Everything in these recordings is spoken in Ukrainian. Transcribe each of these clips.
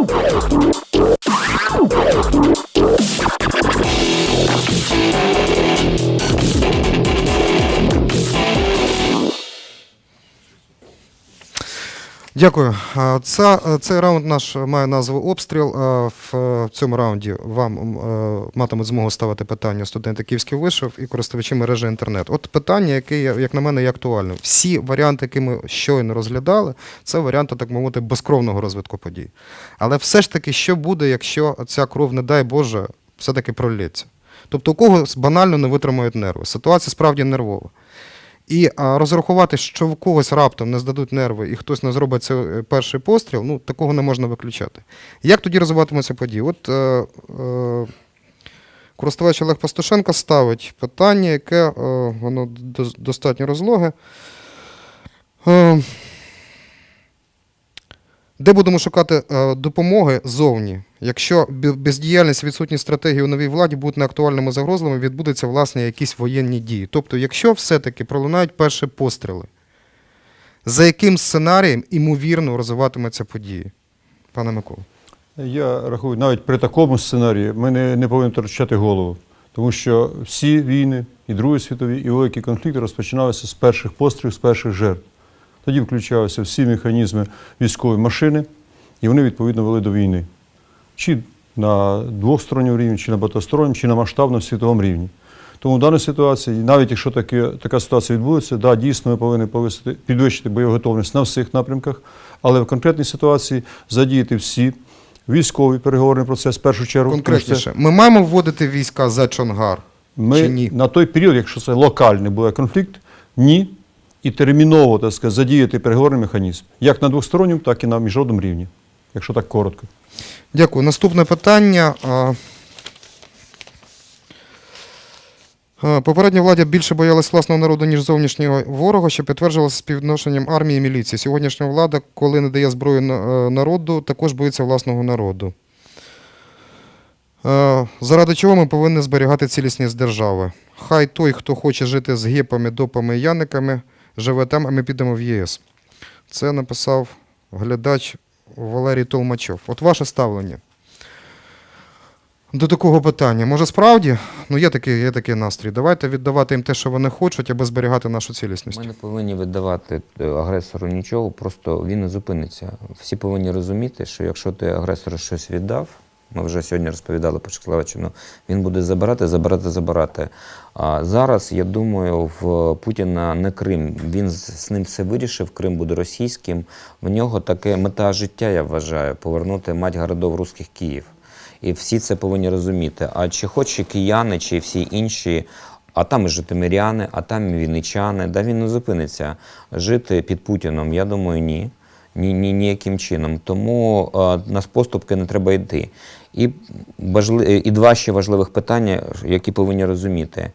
Oh, my God. Дякую. Ця, цей раунд наш має назву обстріл. В цьому раунді вам е, матимуть змогу ставити питання студенти Київських вишів і користувачі мережі інтернет. От питання, яке, як на мене, є актуальним. Всі варіанти, які ми щойно розглядали, це варіанти, так мовити, безкровного розвитку подій. Але все ж таки, що буде, якщо ця кров, не дай Боже, все-таки пролється? Тобто у когось банально не витримають нерви. Ситуація справді нервова. І а, розрахувати, що в когось раптом не здадуть нерви і хтось не зробить цей е, перший постріл, ну такого не можна виключати. Як тоді розвиватимуться події? От е, е, користувач Олег Пастушенко ставить питання, яке е, воно достатньо розлоге. Е, де будемо шукати е, допомоги зовні, якщо бездіяльність, відсутність стратегії у новій владі будуть неактуальними загрозливими, відбудуться власне якісь воєнні дії. Тобто, якщо все-таки пролунають перші постріли, за яким сценарієм імовірно розвиватимуться події? Пане Микола. Я рахую, навіть при такому сценарії ми не, не повинні втрачати голову. Тому що всі війни, і Другої світові, і великі конфлікти розпочиналися з перших пострілів, з перших жертв. Тоді включалися всі механізми військової машини, і вони відповідно вели до війни. Чи на двосторонньому рівні, чи на багатосторонньому, чи на масштабному світовому рівні. Тому в даній ситуації, навіть якщо таке, така ситуація відбудеться, да, дійсно ми повинні повисити, підвищити бойову готовність на всіх напрямках, але в конкретній ситуації задіяти всі військовий переговорний процес в першу чергу. Конкретніше, ми маємо вводити війська за Чонгар ми чи ні? на той період, якщо це локальний буде конфлікт, ні. І терміново так сказати, задіяти переговорний механізм, як на двосторонньому, так і на міжнародному рівні, якщо так коротко. Дякую. Наступне питання. Попередня влада більше боялась власного народу, ніж зовнішнього ворога, що підтверджувалося співвідношенням армії і міліції. Сьогоднішня влада, коли не дає зброю е, народу, також боїться власного народу. Заради чого ми повинні зберігати цілісність держави? Хай той, хто хоче жити з гепами, допами і яниками, живе там, а ми підемо в ЄС. Це написав глядач Валерій Толмачов. От ваше ставлення до такого питання. Може, справді, ну є такий, є такий настрій. Давайте віддавати їм те, що вони хочуть, аби зберігати нашу цілісність. Ми не повинні віддавати е, агресору нічого, просто він не зупиниться. Всі повинні розуміти, що якщо ти агресору щось віддав, ми вже сьогодні розповідали по Чехословаччину, він буде забирати, забирати, забирати. А зараз, я думаю, в Путіна не Крим. Він з ним все вирішив, Крим буде російським. В нього таке мета життя, я вважаю, повернути мать городов русських Київ. І всі це повинні розуміти. А чи хоче кияни, чи всі інші, а там і житомиряни, а там і вінничани, да він не зупиниться. Жити під Путіном, я думаю, ні. Ні, ні, ніяким чином. Тому е, на поступки не треба йти. І, важли, і два ще важливих питання, які повинні розуміти.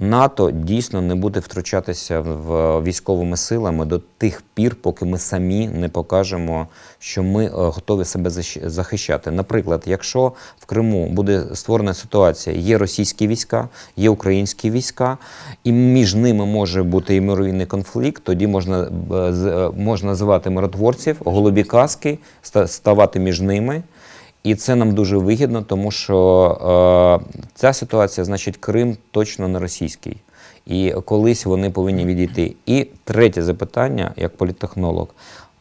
НАТО дійсно не буде втручатися в військовими силами до тих пір, поки ми самі не покажемо, що ми е, готові себе захищати. Наприклад, якщо в Криму буде створена ситуація, є російські війська, є українські війська, і між ними може бути і мировійний конфлікт, тоді можна, е, е, можна звати миротворців, голубі каски, ста- ставати між ними. І це нам дуже вигідно, тому що е, ця ситуація, значить, Крим точно не російський. І колись вони повинні відійти. І третє запитання, як політтехнолог.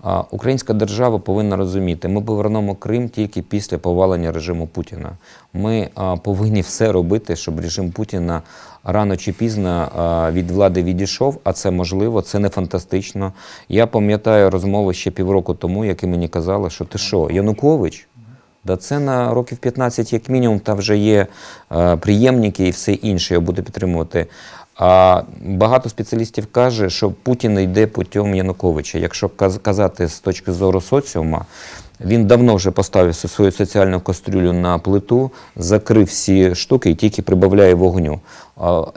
А, Українська держава повинна розуміти, ми повернемо Крим тільки після повалення режиму Путіна. Ми а, повинні все робити, щоб режим Путіна рано чи пізно а, від влади відійшов, а це можливо, це не фантастично. Я пам'ятаю розмови ще півроку тому, які мені казали, що ти що, Янукович? Да це на років 15 як мінімум, там вже є е, приємники і все інше, його буде підтримувати. А багато спеціалістів каже, що Путін йде путем Януковича. Якщо казати з точки зору соціума, він давно вже поставив свою соціальну кастрюлю на плиту, закрив всі штуки і тільки прибавляє вогню.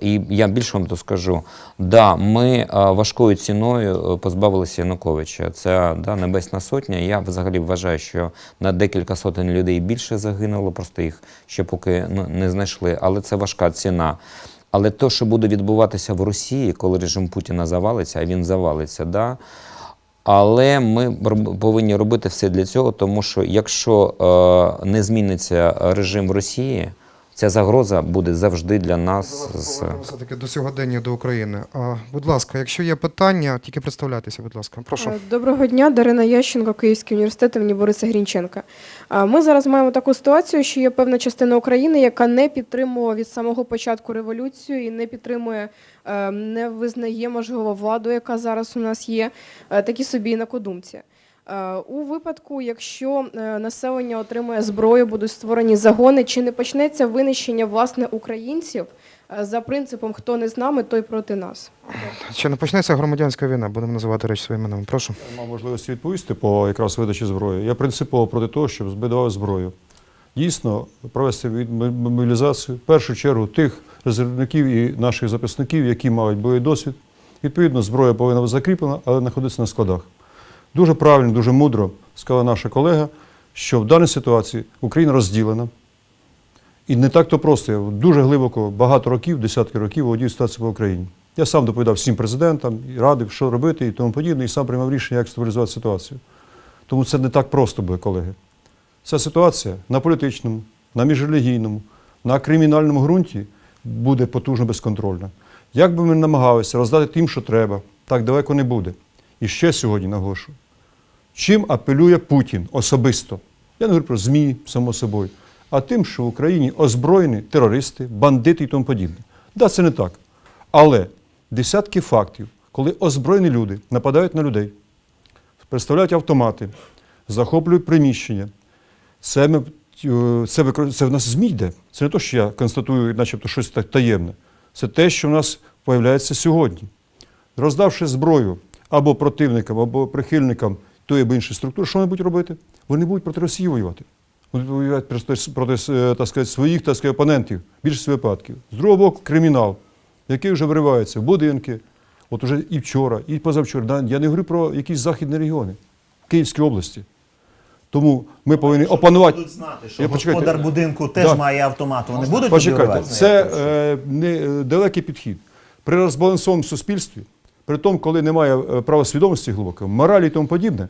І я більше вам то скажу: да, ми важкою ціною е, позбавилися Януковича. Це да, небесна сотня. Я взагалі вважаю, що на декілька сотень людей більше загинуло, просто їх ще поки ну, не знайшли. Але це важка ціна. Але те, що буде відбуватися в Росії, коли режим Путіна завалиться, а він завалиться, да, Але ми повинні робити все для цього, тому що якщо е, не зміниться режим в Росії, ця загроза буде завжди для нас. З... Повернемося таки до сьогодення до України. А, будь ласка, якщо є питання, тільки представляйтеся, будь ласка. Прошу. Е, Доброго дня, Дарина Ященко, Київський університет імені Бориса Грінченка. А, Ми зараз маємо таку ситуацію, що є певна частина України, яка не підтримувала від самого початку революцію і не підтримує, е, не визнає можливо владу, яка зараз у нас є, е, такі собі інакодумці. Е, У випадку, якщо е, населення отримує зброю, будуть створені загони, чи не почнеться винищення власне українців е, за принципом хто не з нами, той проти нас? Чи не почнеться громадянська війна? Будемо називати речі своїми іменами. Прошу. Мав можливості відповісти по якраз видачі зброї. Я принципово проти того, щоб збидавати зброю. Дійсно, провести від- мобілізацію в першу чергу тих резервників і наших записників, які мають бойовий досвід. Відповідно, зброя повинна бути закріплена, але знаходитися на складах. Дуже правильно, дуже мудро сказала наша колега, що в даній ситуації Україна розділена. І не так то просто. Я дуже глибоко, багато років, десятки років володію ситуацією по Україні. Я сам доповідав всім президентам, і радив, що робити і тому подібне, і сам приймав рішення, як стабілізувати ситуацію. Тому це не так просто буде, колеги. Ця ситуація на політичному, на міжрелігійному, на кримінальному ґрунті буде потужно безконтрольна. Як би ми намагалися роздати тим, що треба, так далеко не буде. І ще сьогодні наголошую. Чим апелює Путін особисто? Я не говорю про ЗМІ, само собою, а тим, що в Україні озброєні терористи, бандити і тому подібне. Да, це не так. Але десятки фактів, коли озброєні люди нападають на людей, представляють автомати, захоплюють приміщення. Це, ми, е, це, це в нас ЗМІ йде. Це не те, що я констатую, начебто щось так таємне. Це те, що в нас появляється сьогодні. Роздавши зброю або противникам, або прихильникам тої або іншої структури, що вони будуть робити? Вони будуть проти Росії воювати. Вони будуть воювати проти, проти е, так сказати, своїх так сказати, опонентів, в більшості випадків. З другого боку, кримінал, який вже виривається в будинки. От уже і вчора, і позавчора. Я не говорю про якісь західні регіони Київській області. Тому ми повинні Якщо опанувати. Будуть знати, що Я почекайте. господар будинку теж Да. має автомат. Вони будуть Почекайте, це е, не е, далекий підхід. При розбалансованому суспільстві, при тому, коли немає е, правосвідомості глибокої, моралі і тому подібне,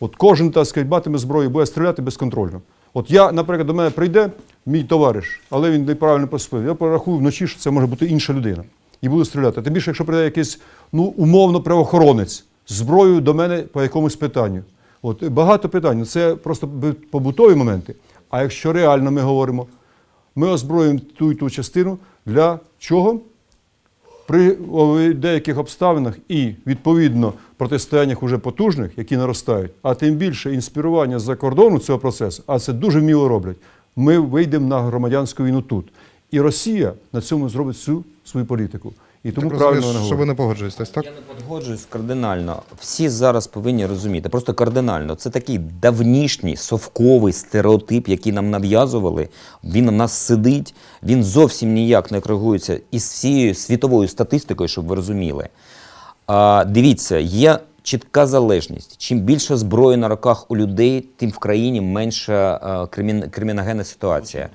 от кожен, так сказати, матиме зброю, буде стріляти безконтрольно. От я, наприклад, до мене прийде мій товариш, але він неправильно поступив. Я порахую вночі, що це може бути інша людина. І буду стріляти. Тим більше, якщо прийде якийсь ну, умовно правоохоронець зброєю до мене по якомусь питанню. От багато питань. Ну, Це просто побутові моменти. А якщо реально ми говоримо, ми озброїмо ту і ту частину для чого? При деяких обставинах і відповідно протистояннях уже потужних, які наростають, а тим більше інспірування з-за кордону цього процесу, а це дуже вміло роблять. Ми вийдемо на громадянську війну тут. І Росія на цьому зробить всю свою політику. І тому так правильно розумієш, що ви не погоджуєтесь, так? Я не погоджуюсь кардинально. Всі зараз повинні розуміти, просто кардинально. Це такий давнішній совковий стереотип, який нам нав'язували. Він на нас сидить, він зовсім ніяк не коригується із всією світовою статистикою, щоб ви розуміли. А, дивіться, є чітка залежність. Чим більше зброї на руках у людей, тим в країні менша е, кримін, криміногенна ситуація.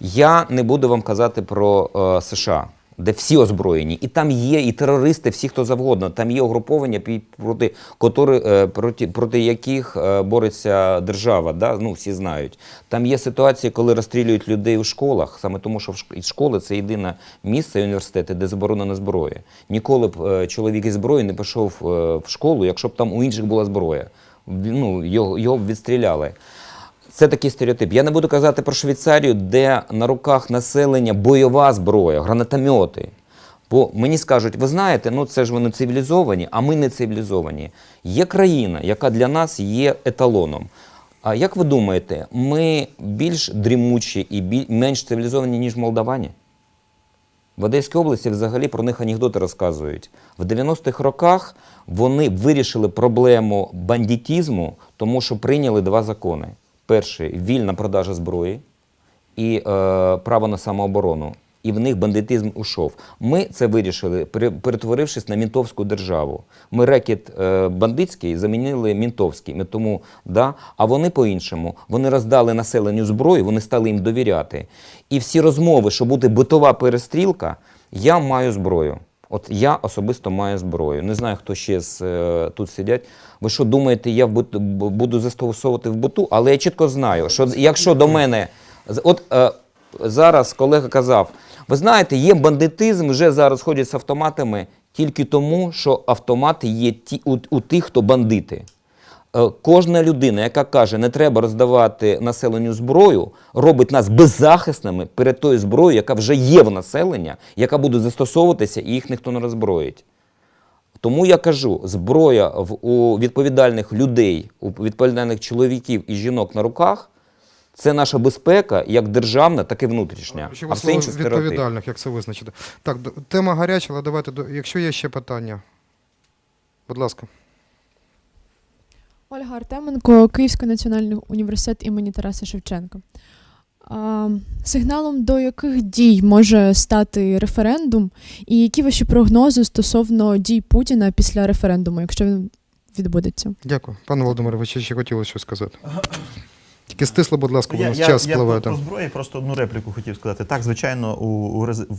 Я не буду вам казати про е, США. Де всі озброєні, і там є і терористи, всі хто завгодно. Там є угруповання, проти, котори, е, проти, проти яких е, бореться держава. Да? Ну, всі знають. Там є ситуації, коли розстрілюють людей у школах, саме тому, що школи це єдине місце університети, де заборонена зброя. Ніколи б е, чоловік із зброєю не пішов в школу, якщо б там у інших була зброя. Ну, його, його б відстріляли. Це такий стереотип. Я не буду казати про Швейцарію, де на руках населення бойова зброя, гранатомети. Бо мені скажуть, ви знаєте, ну це ж вони цивілізовані, а ми не цивілізовані. Є країна, яка для нас є еталоном. А як ви думаєте, ми більш дрімучі і менш цивілізовані, ніж молдавані? В Одеській області взагалі про них анекдоти розказують. В 90-х роках вони вирішили проблему бандитізму, тому що прийняли два закони: перший вільна продажа зброї і е, право на самооборону. І в них бандитизм ушов. Ми це вирішили, перетворившись на мінтовську державу. Ми рекет е, бандитський замінили мінтовський. Тому, да? А вони по-іншому. Вони роздали населенню зброю, вони стали їм довіряти. І всі розмови, що буде битова перестрілка, я маю зброю. От я особисто маю зброю. Не знаю, хто ще з, е, тут сидять. Ви що думаєте, я в буду застосовувати в буту? Але я чітко знаю, що якщо до мене. От е, зараз колега казав: ви знаєте, є бандитизм, вже зараз ходять з автоматами тільки тому, що автомати є ті, у, у тих, хто бандити. Е, Кожна людина, яка каже, не треба роздавати населенню зброю, робить нас беззахисними перед тою зброєю, яка вже є в населення, яка буде застосовуватися, і їх ніхто не роззброїть. Тому я кажу, зброя в, у відповідальних людей, у відповідальних чоловіків і жінок на руках це наша безпека, як державна, так і внутрішня. А все інше стереотип. відповідальних, як це визначити. Так, тема гаряча, але давайте, якщо є ще питання. Будь ласка. Ольга Артеменко, Київський національний університет імені Тараса Шевченка. А, сигналом до яких дій може стати референдум, і які ваші прогнози стосовно дій Путіна після референдуму, якщо він відбудеться? Дякую. Пане Володимире, ви ще, ще хотіли щось сказати. Тільки стисло, будь ласка, у Я, нас я, час я спливає. про, про зброї просто одну репліку хотів сказати. Так, звичайно, у,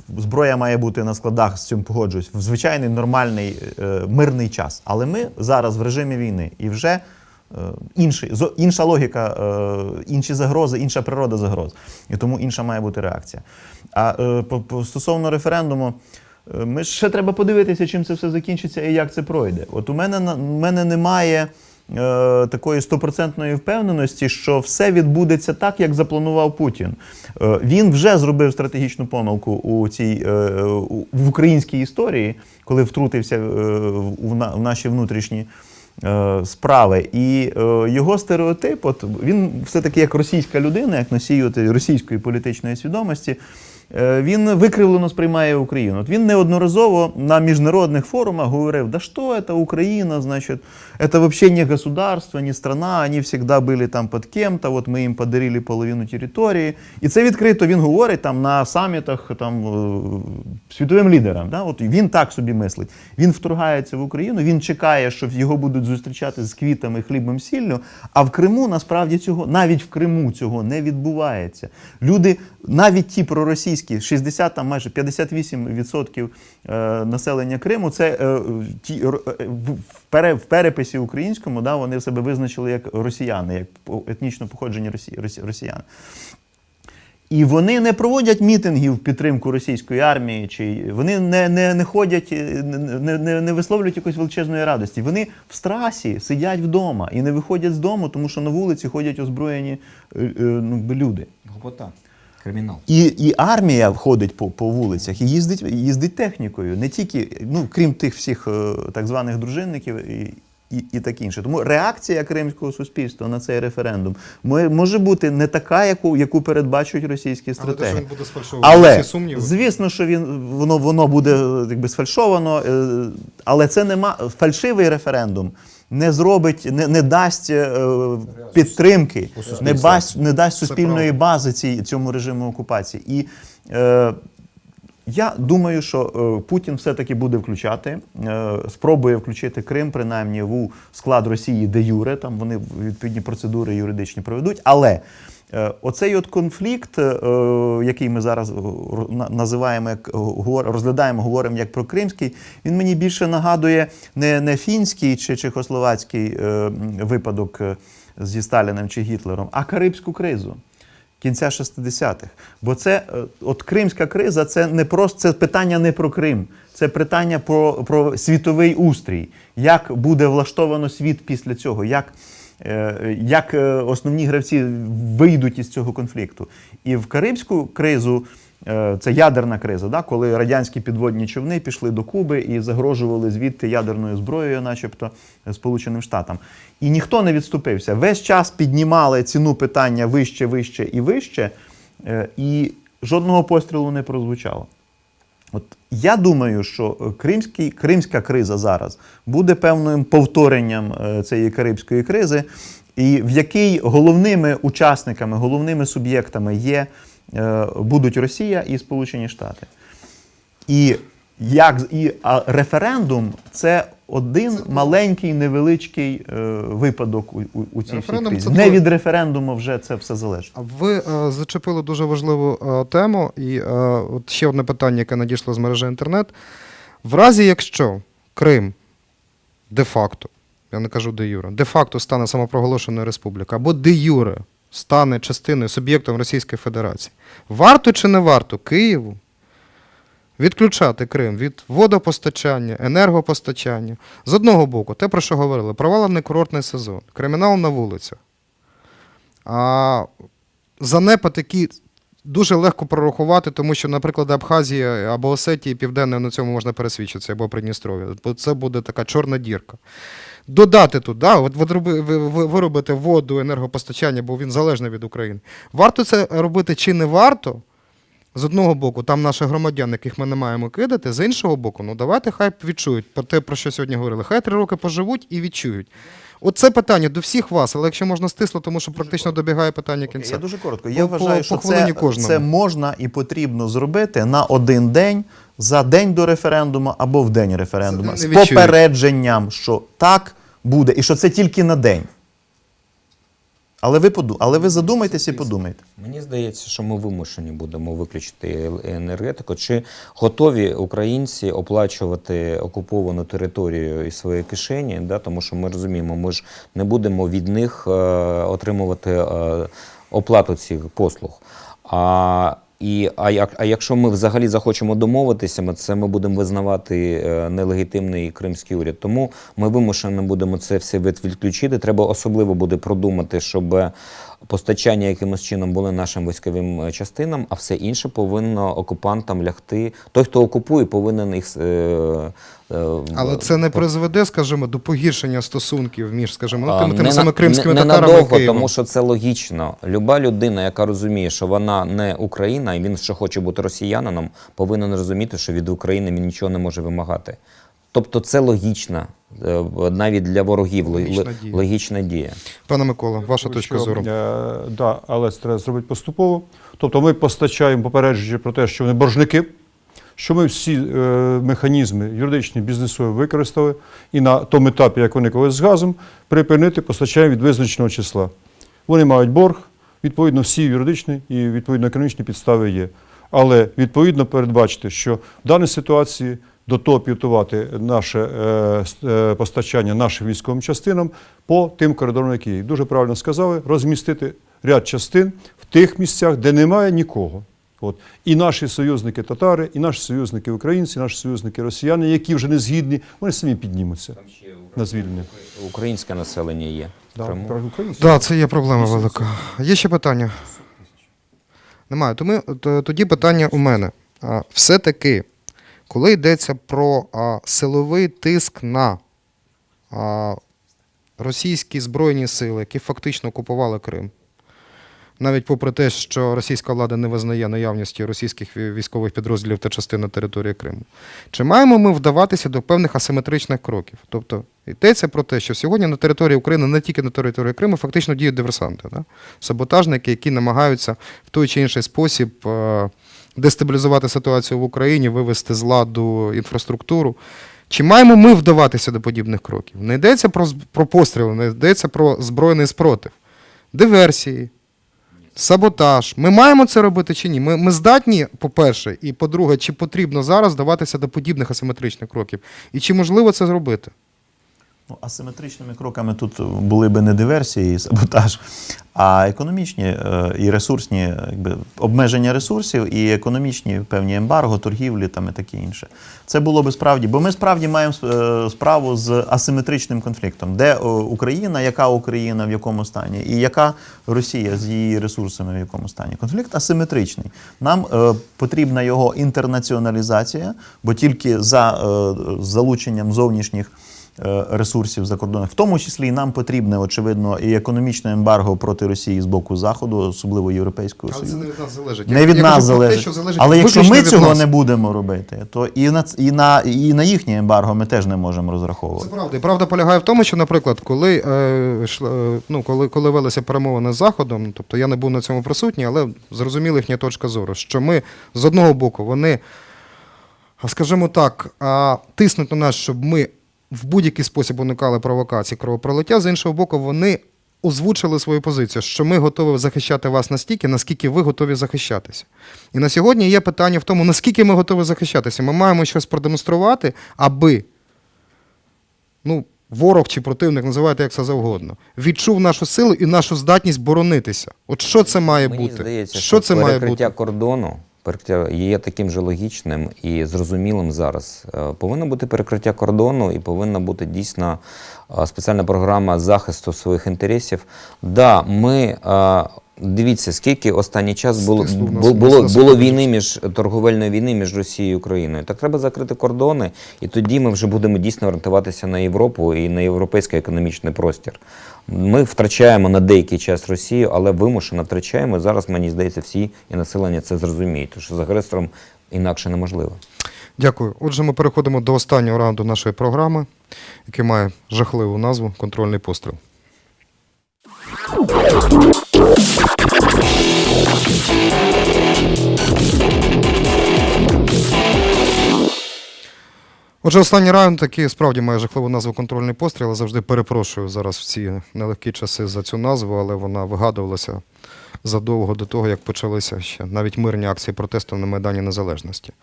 у зброя має бути на складах, з цим погоджуюсь, в звичайний нормальний е, мирний час. Але ми зараз в режимі війни і вже інший, інша логіка, е, інші загрози, інша природа загроз. І тому інша має бути реакція. А е, стосовно референдуму. е, Ми ще треба подивитися, чим це все закінчиться і як це пройде. От у мене у мене немає е, такої стопроцентної впевненості, що все відбудеться так, як запланував Путін. Е, він вже зробив стратегічну помилку у цій е, в українській історії, коли втрутився е, в наші внутрішні. Е, Справи. І е, його стереотип, от він все-таки як російська людина, як носій російської політичної свідомості, Він викривлено сприймає Україну. От він неодноразово на міжнародних форумах говорив: да що це Україна, значить, це взагалі не государство, не страна, вони завжди були там під кем-то, от ми їм подарили половину території. І це відкрито він говорить там на самітах там, е, світовим лідерам. Да? От він так собі мислить. Він вторгається в Україну, він чекає, що його будуть зустрічати з квітами, хлібом, сіллю. А в Криму насправді цього, навіть в Криму цього не відбувається. Люди, навіть ті проросійські, 60, там майже 58% е, населення Криму, це е, ті е, в, в пере- в переписі українському, да, вони себе визначили як росіяни, як етнічно походження росі, росі- росіян. І вони не проводять мітингів в підтримку російської армії, чи вони не, не, не ходять, не, не, не висловлюють якоїсь величезної радості. Вони в страсі сидять вдома і не виходять з дому, тому що на вулиці ходять озброєні ну, люди. Гопота. Кримінал. І, і армія входить по, по вулицях і їздить, їздить технікою, не тільки, ну крім тих всіх е, так званих дружинників і, і, і таке інше. Тому реакція кримського суспільства на цей референдум мо- може бути не така, яку, яку передбачують російські Але те, стратегії. він буде Але сумніви. звісно, що він воно воно буде якби сфальшовано, е, але це нема фальшивий референдум. Не зробить, не, не дасть е, підтримки, не дасть, не дасть суспільної бази цій, цьому режиму окупації. І е, я думаю, що е, Путін все-таки буде включати, е, спробує включити Крим, принаймні в склад Росії де Юре. Там вони відповідні процедури юридичні проведуть. Але е, оцей от конфлікт, е, який ми зараз е, називаємо як е, розглядаємо, говоримо як про кримський, він мені більше нагадує не, не фінський чи чехословацький е, випадок е, зі Сталіним чи Гітлером, а Карибську кризу кінця 60-х. Бо це е, от кримська криза це не просто це питання не про Крим, це питання про, про світовий устрій. Як буде влаштовано світ після цього? Як, е, як е, основні гравці вийдуть із цього конфлікту? І в Карибську кризу. е, Це ядерна криза, да? коли радянські підводні човни пішли до Куби і загрожували звідти ядерною зброєю, начебто Сполученим Штатам. І ніхто не відступився. Весь час піднімали ціну питання вище, вище і вище, е, і жодного пострілу не прозвучало. От я думаю, що е, кримський, кримська криза зараз буде певним повторенням е, цієї карибської кризи, і в якій головними учасниками, головними суб'єктами є, е, будуть Росія і Сполучені Штати. І як і референдум це один маленький невеличкий е, випадок у, у, у цій всій Референдум кризі. це Не той- від референдуму вже це все залежить. А Ви е, зачепили дуже важливу е, тему, і е, от ще одне питання, яке надійшло з мережі інтернет. В разі, якщо Крим де-факто, я не кажу де юре, де-факто стане самопроголошеною республікою, або де юре стане частиною суб'єктом Російської Федерації, варто чи не варто Києву відключати Крим від водопостачання, енергопостачання. З одного боку, те, про що говорили, провалений курортний сезон, кримінал на вулицях. А занепад, який дуже легко прорахувати, тому що, наприклад, Абхазія або Осетія Південне на цьому можна пересвідчитися, або Придністров'я, бо це буде така чорна дірка. Додати туди, от вироби- ви- ви- виробити воду, енергопостачання, бо він залежний від України. Варто це робити чи не варто? З одного боку, там наші громадяни, яких ми не маємо кидати, з іншого боку, ну давайте хай відчують про те, про що сьогодні говорили. Хай три роки поживуть і відчують. Оце питання до всіх вас, але якщо можна стисло, тому що практично добігає питання кінця. Я дуже коротко. Я по- вважаю, по що хвилині це, це можна і потрібно зробити на один день за день до референдуму або в день референдуму з попередженням, що так буде, і що це тільки на день. Але ви поду... але ви задумайтеся і подумайте. Мені здається, що ми вимушені будемо виключити енергетику. Чи готові українці оплачувати окуповану територію і своєї кишені? Да? Тому що ми розуміємо, ми ж не будемо від них е, отримувати е, оплату цих послуг. А, і, а, як, а якщо ми взагалі захочемо домовитися, ми це ми будемо визнавати е, нелегітимний кримський уряд. Тому ми вимушені будемо це все від- відключити. Треба особливо буде продумати, щоб постачання якимось чином були нашим військовим е, частинам, а все інше повинно окупантам лягти. Той, хто окупує, повинен їх. Е, е, Але це не призведе, скажімо, до погіршення стосунків між, скажімо, ну, тими, тими самими кримськими не, не татарами надовго, Києвом. тому що це логічно. Люба людина, яка розуміє, що вона не Україна, і він ще хоче бути росіянином, повинен розуміти, що від України він нічого не може вимагати. Тобто це логічна, е, навіть для ворогів логічна Логічна дія. дія. Логічна дія. Пане Микола, ваша Тому точка що, зору. Е, да, але це треба зробити поступово. Тобто ми постачаємо попередження про те, що вони боржники, що ми всі е, механізми юридичні, бізнесові використали, і на тому етапі, як вони колись з газом, припинити постачання від визначеного числа. Вони мають борг, відповідно, всі юридичні і відповідно економічні підстави є. Але відповідно передбачити, що в даній ситуації до того підготувати наше е, е, постачання нашим військовим частинам по тим коридорам, які є. Дуже правильно сказали, розмістити ряд частин в тих місцях, де немає нікого. От. І наші союзники татари, і наші союзники українці, і наші союзники росіяни, які вже не згідні, вони самі піднімуться на звільнення. Українське населення є. в Да. Так, це є проблема велика. Є ще питання? Немає. Тому, тоді питання у мене. Все-таки, коли йдеться про а, силовий тиск на а, російські збройні сили, які фактично окупували Крим, навіть попри те, що російська влада не визнає наявності російських військових підрозділів та частин на території Криму, чи маємо ми вдаватися до певних асиметричних кроків? Тобто йдеться про те, що сьогодні на території України, не тільки на території Криму, фактично діють диверсанти, да? саботажники, які намагаються в той чи інший спосіб е, дестабілізувати ситуацію в Україні, вивести з ладу інфраструктуру. Чи маємо ми вдаватися до подібних кроків? Не йдеться про, про постріли, не йдеться про збройний спротив, диверсії, саботаж. Ми маємо це робити чи ні? Ми, ми здатні, по-перше, і по-друге, чи потрібно зараз вдаватися до подібних асиметричних кроків? І чи можливо це зробити? Ну, асиметричними кроками тут були би не диверсії і саботаж, а економічні е, і ресурсні якби, обмеження ресурсів і економічні певні ембарго, торгівлі там і таке інше. Це було би справді, бо ми справді маємо е, справу з асиметричним конфліктом, де е, Україна, яка Україна в якому стані, і яка Росія з її ресурсами в якому стані. Конфлікт асиметричний. Нам потрібна його інтернаціоналізація, бо тільки за залученням зовнішніх ресурсів за кордоном. В тому числі і нам потрібне, очевидно, і економічне ембарго проти Росії з боку Заходу, особливо Європейського Але це не від нас залежить. Не від я нас кажу про те, залежить. що залежить Але якщо виключно ми від цього нас. не будемо робити, то і на, ц- і, на, і на їхнє ембарго ми теж не можемо розраховувати. Це правда. І правда полягає в тому, що, наприклад, коли, е, йшла- е, ну, коли, коли велися перемовини з Заходом, тобто я не був на цьому присутній, але зрозуміла їхня точка зору, що ми з одного боку вони, а, скажімо так, а, тиснуть на нас, щоб ми в будь-який спосіб уникали провокацій кровопролиття, з іншого боку, вони озвучили свою позицію, що ми готові захищати вас настільки, наскільки ви готові захищатися. І на сьогодні є питання в тому, наскільки ми готові захищатися. Ми маємо щось продемонструвати, аби ну, ворог чи противник, називайте як це завгодно, відчув нашу силу і нашу здатність боронитися. От що це має Мені бути? здається, що це має бути? кордону перекриття є таким же логічним і зрозумілим зараз. Е, Повинно бути перекриття кордону і повинна бути дійсно е, спеціальна програма захисту своїх інтересів. Да, ми. е, Дивіться, скільки останній час було, Стисло в нас бу- було, було війни між торговельної війни між Росією і Україною. Так треба закрити кордони, і тоді ми вже будемо дійсно орієнтуватися на Європу і на європейський економічний простір. Ми втрачаємо на деякий час Росію, але вимушено втрачаємо. Зараз мені здається, всі і населення це зрозуміють, тому що з агресором інакше неможливо. Дякую. Отже, ми переходимо до останнього раунду нашої програми, який має жахливу назву Контрольний постріл. Отже, останній раунд такий справді має жахливу назву контрольний постріл. Я завжди перепрошую зараз в ці нелегкі часи за цю назву, але вона вигадувалася задовго до того, як почалися ще навіть мирні акції протесту на Майдані Незалежності.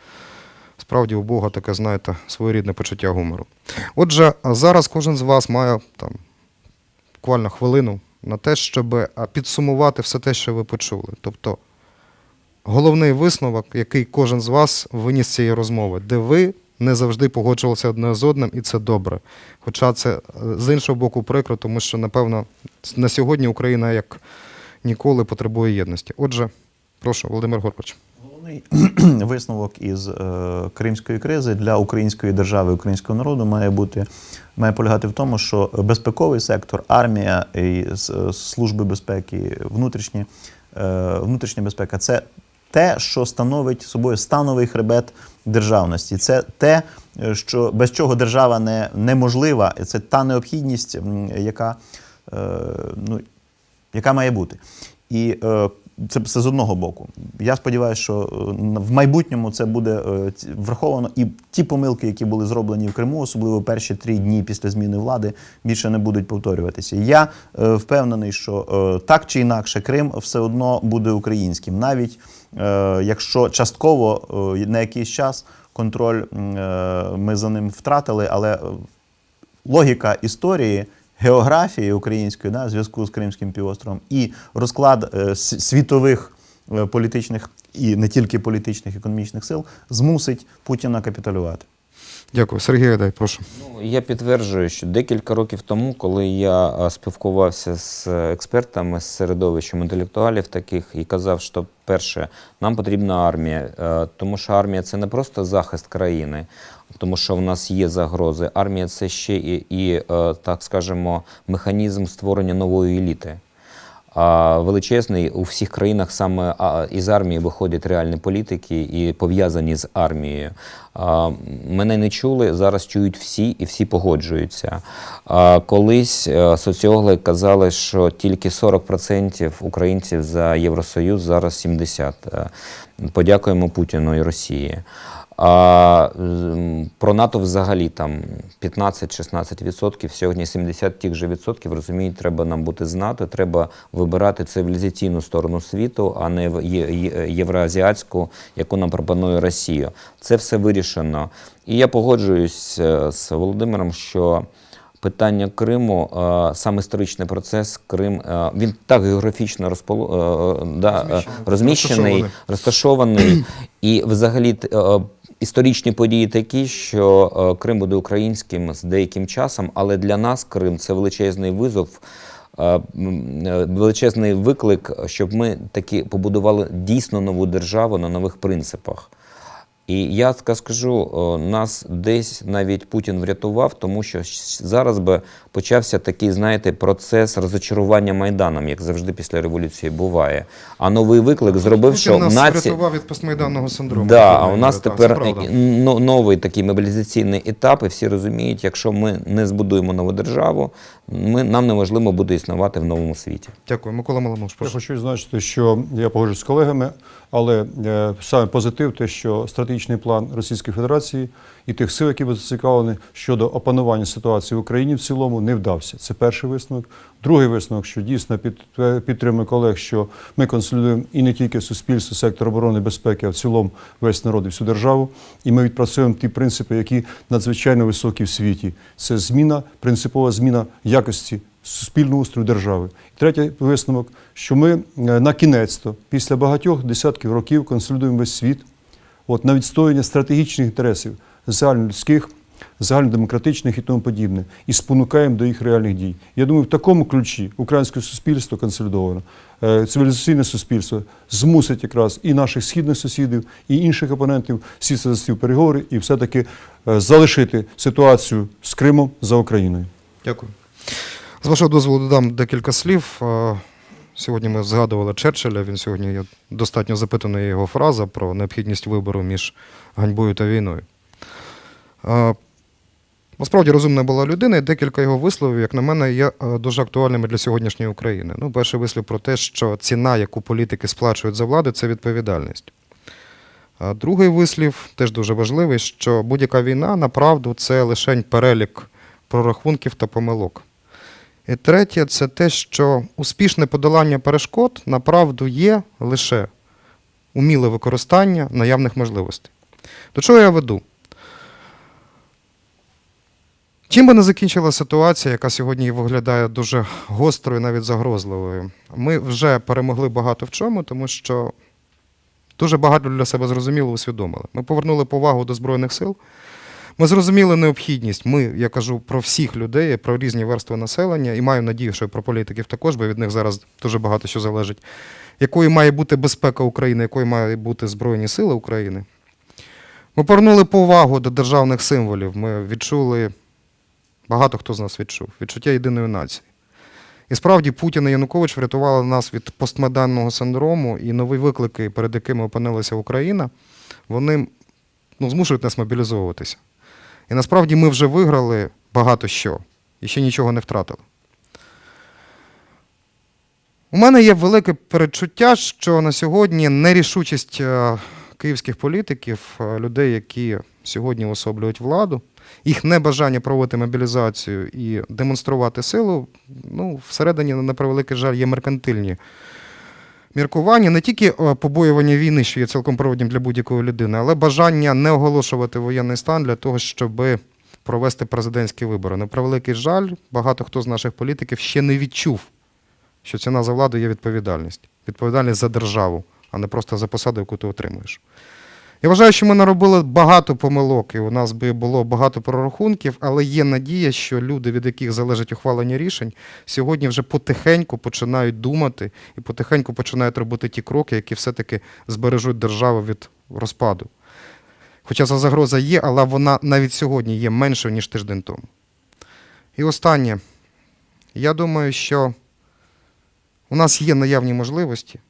Справді у Бога таке, знаєте, своєрідне почуття гумору. Отже, зараз кожен з вас має там буквально хвилину на те, щоб підсумувати все те, що ви почули. Тобто головний висновок, який кожен з вас виніс з цієї розмови, де ви не завжди погоджувалися одне з одним, і це добре. Хоча це е, з іншого боку прикро, тому що, напевно, на сьогодні Україна як ніколи потребує єдності. Отже, прошу, Володимир Горбач. Головний висновок із е, кримської кризи для української держави, українського народу має бути має полягати в тому, що безпековий сектор, армія і е, служби безпеки, внутрішні, внутрішня безпека це те, що становить собою становий хребет державності. Це те, що без чого держава не, неможлива, це та необхідність, яка, е, ну, яка має бути. І е, це все з одного боку. Я сподіваюся, що е, в майбутньому це буде враховано, і ті помилки, які були зроблені в Криму, особливо перші три дні після зміни влади, більше не будуть повторюватися. Я впевнений, що так чи інакше Крим все одно буде українським, навіть якщо частково е, на якийсь час контроль е, ми за ним втратили, але е, логіка історії, географії української да, зв'язку з Кримським півостровом і розклад е, світових е, політичних і не тільки політичних, економічних сил змусить Путіна капітулювати. Дякую. Сергій Гайдай, прошу. Ну, я підтверджую, що декілька років тому, коли я спілкувався з експертами з середовищем інтелектуалів таких і казав, що перше, нам потрібна армія, е, тому що армія це не просто захист країни, тому що в нас є загрози. Армія це ще і, і е, так скажемо, механізм створення нової еліти. Величезний у всіх країнах саме із армії виходять реальні політики і пов'язані з армією. Мене не чули, зараз чують всі і всі погоджуються. Колись е, соціологи казали, що тільки 40% українців за Євросоюз, зараз 70%. Е, Подякуємо Путіну і Росії. А про НАТО взагалі там 15-16%, сьогодні 70 тих же відсотків розуміють, треба нам бути з НАТО, треба вибирати цивілізаційну сторону світу, а не євроазіатську, яку нам пропонує Росія. Це все вирішено. І я погоджуюсь е, з Володимиром, що питання Криму, е, сам історичний процес, Крим, е, він так географічно розполо, е, да, розміщений, Розташований. розташований. І взагалі історичні події такі, що е, Крим буде українським з деяким часом, але для нас Крим це величезний визов. е, е, Величезний виклик, щоб ми таки побудували дійсно нову державу на нових принципах. І я скажу, нас десь навіть Путін врятував, тому що зараз би почався такий, знаєте, процес розочарування Майданом, як завжди після революції буває. А новий виклик зробив, Путін що нас нація. врятував від постмайданного синдрому. Да, а у нас пам'ятаємо. тепер но- новий такий мобілізаційний етап, і всі розуміють, якщо ми не збудуємо нову державу, ми, нам неможливо буде існувати в новому світі. Дякую. Микола Маламуш, Я хочу відзначити, що я погоджуюсь з колегами, але е, саме позитив те, що стратегічний план Російської Федерації і тих сил, які були зацікавлені щодо опанування ситуації в Україні в цілому, не вдався. Це перший висновок. Другий висновок, що дійсно під, підтримує колег, що ми консолідуємо і не тільки суспільство, сектор оборони і безпеки, а в цілому весь народ і всю державу. І ми відпрацюємо ті принципи, які надзвичайно високі в світі. Це зміна, принципова зміна якості суспільного устрою держави. І третій висновок, що ми е, на кінець-то, після багатьох десятків років, консолідуємо весь світ от, на відстоювання стратегічних інтересів загальнолюдських, загальнодемократичних і тому подібне, і спонукаємо до їх реальних дій. Я думаю, в такому ключі українське суспільство консолідовано, е, цивілізаційне суспільство змусить якраз і наших східних сусідів, і інших опонентів сісти за стіл переговори і все-таки е, залишити ситуацію з Кримом за Україною. Дякую. З вашого дозволу додам декілька слів. Сьогодні ми згадували Черчилля. Він сьогодні є достатньо запитана його фраза про необхідність вибору між ганьбою та війною. Насправді розумна була людина, і декілька його висловів, як на мене, є дуже актуальними для сьогоднішньої України. Ну, перший вислів про те, що ціна, яку політики сплачують за владу, це відповідальність. А другий вислів теж дуже важливий, що будь-яка війна направду це лише перелік прорахунків та помилок. І третє, це те, що успішне подолання перешкод направду є лише уміле використання наявних можливостей. До чого я веду? Чим би не закінчила ситуація, яка сьогодні виглядає дуже гострою, навіть загрозливою, ми вже перемогли багато в чому, тому що дуже багато для себе зрозуміло усвідомили. Ми повернули повагу до Збройних сил. Ми зрозуміли необхідність. Ми, я кажу про всіх людей, про різні верстви населення, і маю надію, що про політиків також, бо від них зараз дуже багато що залежить. Якою має бути безпека України, якою мають бути Збройні Сили України. Ми повернули повагу до державних символів. Ми відчули, багато хто з нас відчув, відчуття єдиної нації. І справді Путін і Янукович врятували нас від постмоданного синдрому і нові виклики, перед якими опинилася Україна, вони ну, змушують нас мобілізовуватися. І насправді ми вже виграли багато що і ще нічого не втратили. У мене є велике передчуття, що на сьогодні нерішучість е, київських політиків, е, людей, які сьогодні особлюють владу, їх небажання проводити мобілізацію і демонструвати силу, ну, всередині, на превеликий жаль, є меркантильні міркування, не тільки е, побоювання війни, що є цілком природнім для будь-якої людини, але бажання не оголошувати воєнний стан для того, щоб провести президентські вибори. На превеликий жаль, багато хто з наших політиків ще не відчув, що ціна за владу є відповідальність. Відповідальність за державу, а не просто за посаду, яку ти отримуєш. Я вважаю, що ми наробили багато помилок, і у нас би було багато прорахунків, але є надія, що люди, від яких залежить ухвалення рішень, сьогодні вже потихеньку починають думати і потихеньку починають робити ті кроки, які все-таки збережуть державу від розпаду. Хоча ця загроза є, але вона навіть сьогодні є меншою, ніж тиждень тому. І останнє. Я думаю, що у нас є наявні можливості.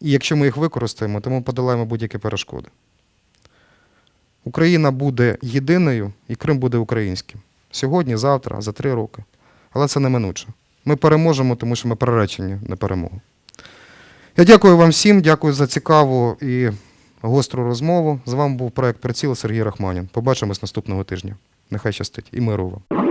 І якщо ми їх використаємо, то ми подолаємо будь-які перешкоди. Україна буде єдиною і Крим буде українським. Сьогодні, завтра, за три роки. Але це неминуче. Ми переможемо, тому що ми приречені на перемогу. Я дякую вам всім, дякую за цікаву і гостру розмову. З вами був проект Приціл Сергій Рахманін. Побачимось наступного тижня. Нехай щастить і миру вам.